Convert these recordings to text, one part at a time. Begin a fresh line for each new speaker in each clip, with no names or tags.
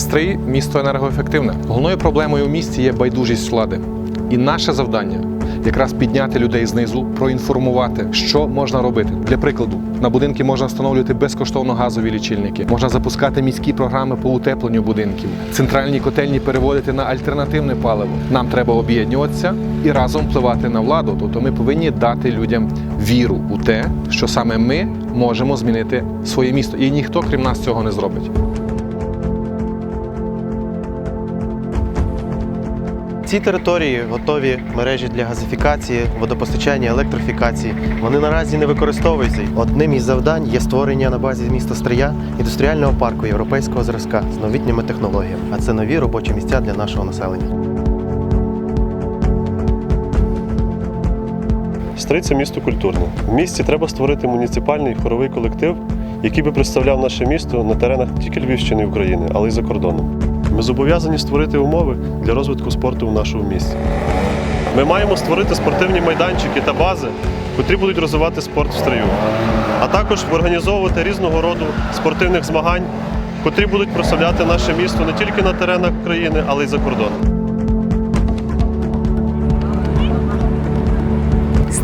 Стрий місто енергоефективне. Головною проблемою у місті є байдужість влади. І наше завдання якраз підняти людей знизу, проінформувати, що можна робити. Для прикладу, на будинки можна встановлювати безкоштовно газові лічильники, можна запускати міські програми по утепленню будинків, центральні котельні переводити на альтернативне паливо. Нам треба об'єднуватися і разом впливати на владу. Тобто ми повинні дати людям віру у те, що саме ми можемо змінити своє місто, і ніхто крім нас цього не зробить.
Ці території готові мережі для газифікації, водопостачання, електрифікації. Вони наразі не використовуються. Одним із завдань є створення на базі міста Стрия індустріального парку європейського зразка з новітніми технологіями. А це нові робочі місця для нашого населення.
Стрий це місто культурне. В місті треба створити муніципальний хоровий колектив, який би представляв наше місто на теренах тільки Львівщини і України, але й за кордоном. Ми зобов'язані створити умови для розвитку спорту в нашому місті. Ми маємо створити спортивні майданчики та бази, котрі будуть розвивати спорт в строю, а також організовувати різного роду спортивних змагань, котрі будуть прославляти наше місто не тільки на теренах країни, але й за кордоном.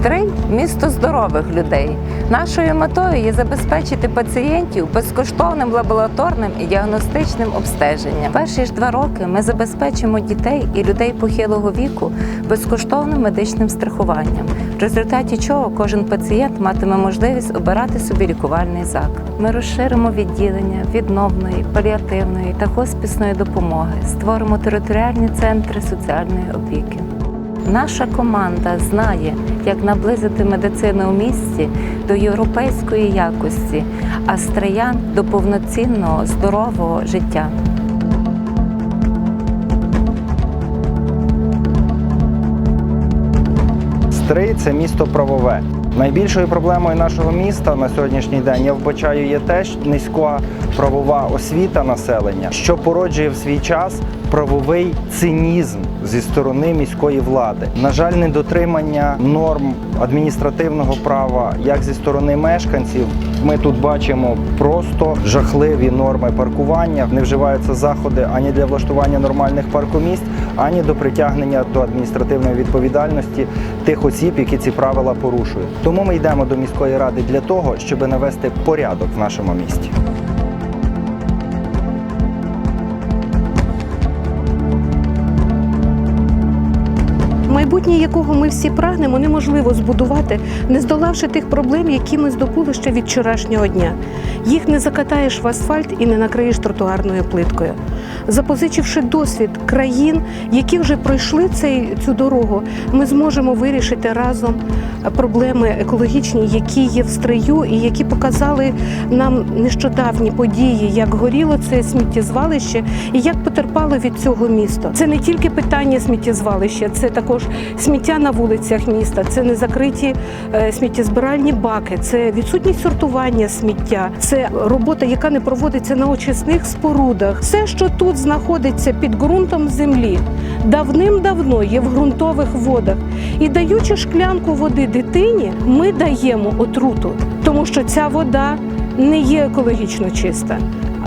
Стрий місто здорових людей. Нашою метою є забезпечити пацієнтів безкоштовним лабораторним і діагностичним обстеженням. Перші ж два роки ми забезпечимо дітей і людей похилого віку безкоштовним медичним страхуванням, в результаті чого кожен пацієнт матиме можливість обирати собі лікувальний заклад. Ми розширимо відділення відновної, паліативної та хоспісної допомоги, створимо територіальні центри соціальної опіки. Наша команда знає, як наблизити медицину у місті до європейської якості, а стриян до повноцінного здорового життя.
Стрий це місто правове. Найбільшою проблемою нашого міста на сьогоднішній день я вбачаю є те, що низька правова освіта населення, що породжує в свій час правовий цинізм зі сторони міської влади. На жаль, недотримання норм адміністративного права, як зі сторони мешканців. Ми тут бачимо просто жахливі норми паркування. Не вживаються заходи ані для влаштування нормальних паркомісць, ані до притягнення до адміністративної відповідальності тих осіб, які ці правила порушують. Тому ми йдемо до міської ради для того, щоб навести порядок в нашому місті.
Майбутнє, якого ми всі прагнемо, неможливо збудувати, не здолавши тих проблем, які ми здобули ще від вчорашнього дня. Їх не закатаєш в асфальт і не накриєш тротуарною плиткою. Запозичивши досвід країн, які вже пройшли цей, цю дорогу, ми зможемо вирішити разом проблеми екологічні, які є в стрию, і які показали нам нещодавні події, як горіло це сміттєзвалище і як потерпало від цього місто. Це не тільки питання сміттєзвалища, це також сміття на вулицях міста, це незакриті е, сміттєзбиральні баки, це відсутність сортування сміття, це робота, яка не проводиться на очисних спорудах. Все, що тут знаходиться під ґрунтом землі, давним-давно є в ґрунтових водах. І даючи шклянку води дитині, ми даємо отруту, тому що ця вода не є екологічно чиста.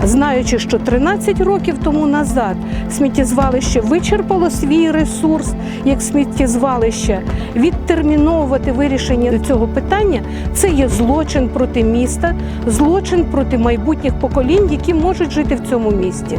Знаючи, що 13 років тому назад сміттєзвалище вичерпало свій ресурс як сміттєзвалище, відтерміновувати вирішення цього питання це є злочин проти міста, злочин проти майбутніх поколінь, які можуть жити в цьому місті.